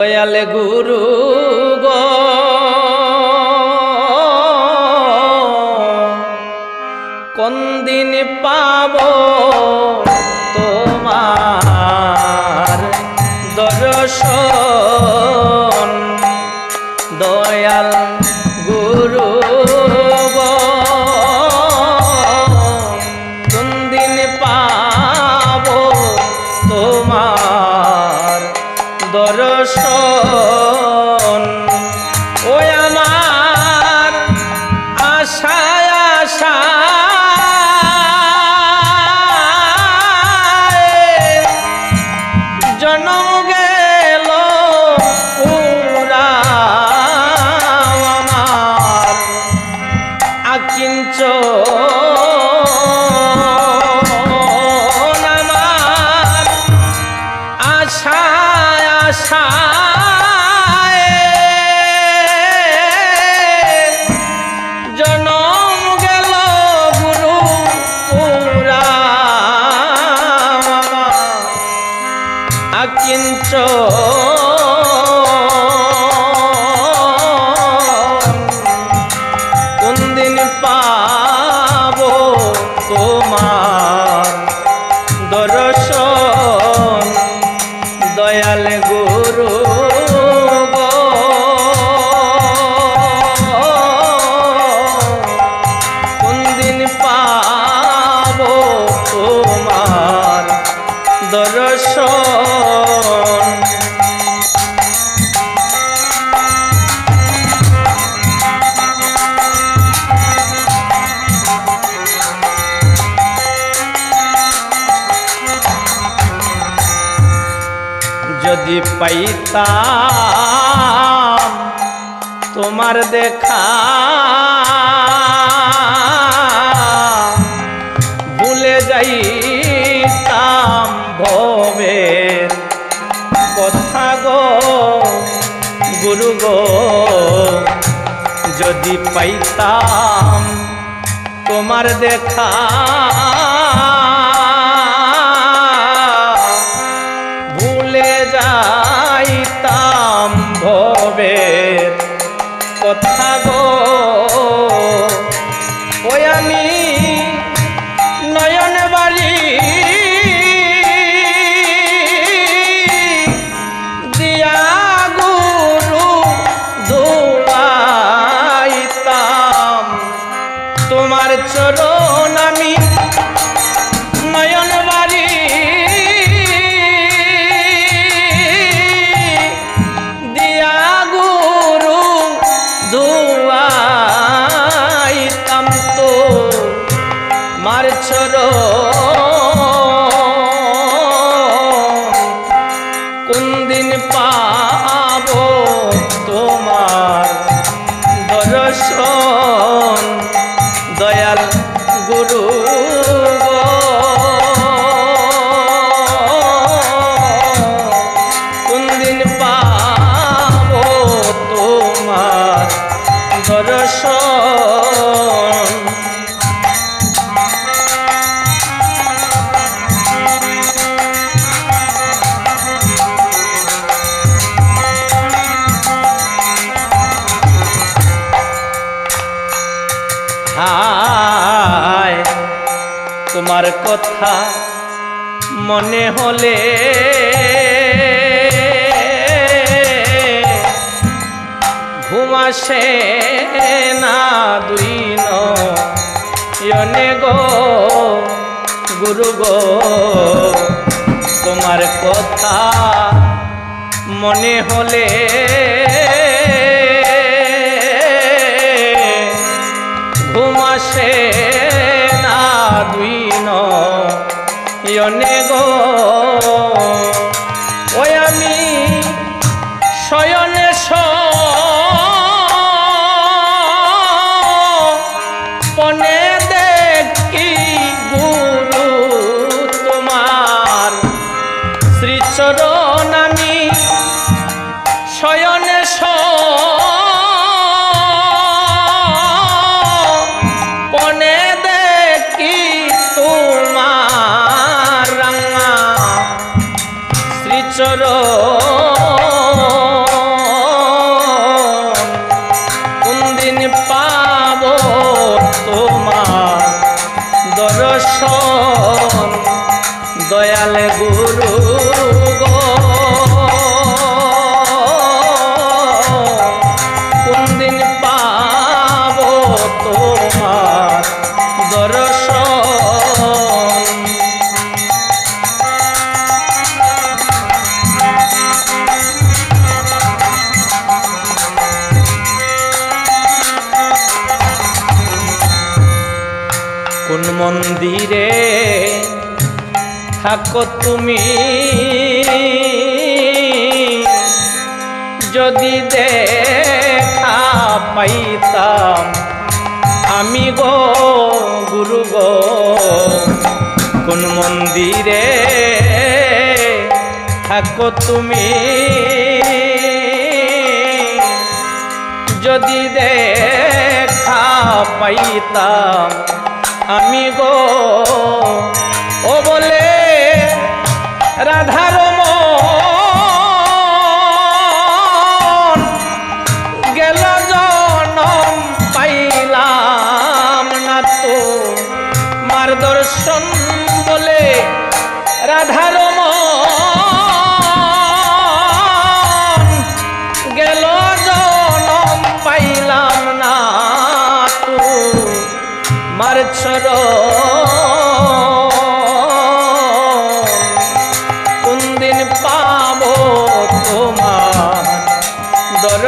দয়াল গুরু গো। কোন দিন পাব তোমার দর্শন? দয়াল যদি পাইতাম তোমার দেখা। ভুলে যাইতাম ভবের কথা গো, গুরু গো। যদি পাইতাম তোমার দেখা। চরণ আমি নয়ন গো। কথা মনে হলে। ঘুমাসে না দুই নয়নে গো গুরু গো। তোমার কথা মনে হলে নয়নে গো। ওই আমি শয়নে পনে দেখি গুরু তোমার চরণ মন্দিরে থাকো তুমি। যদি দেখা পাইতাম আমি গো গুরু গো, কোন মন্দিরে থাকো তুমি। যদি দেখা পাইতাম আমি গো। ও বলে রাধার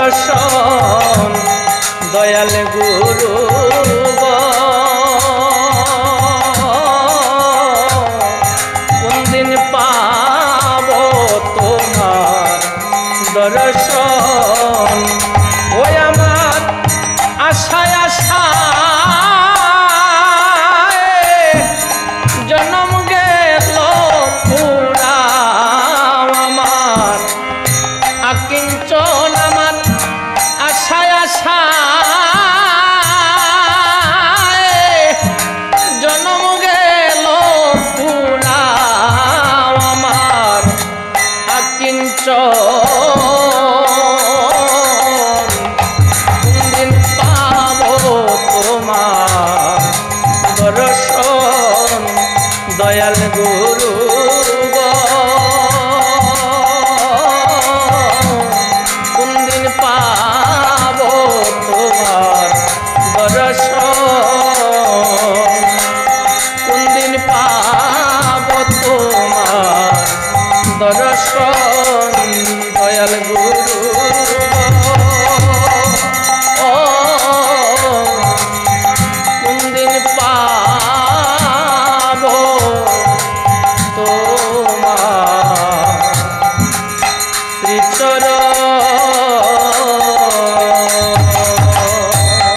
দর্শন দয়াল গুরু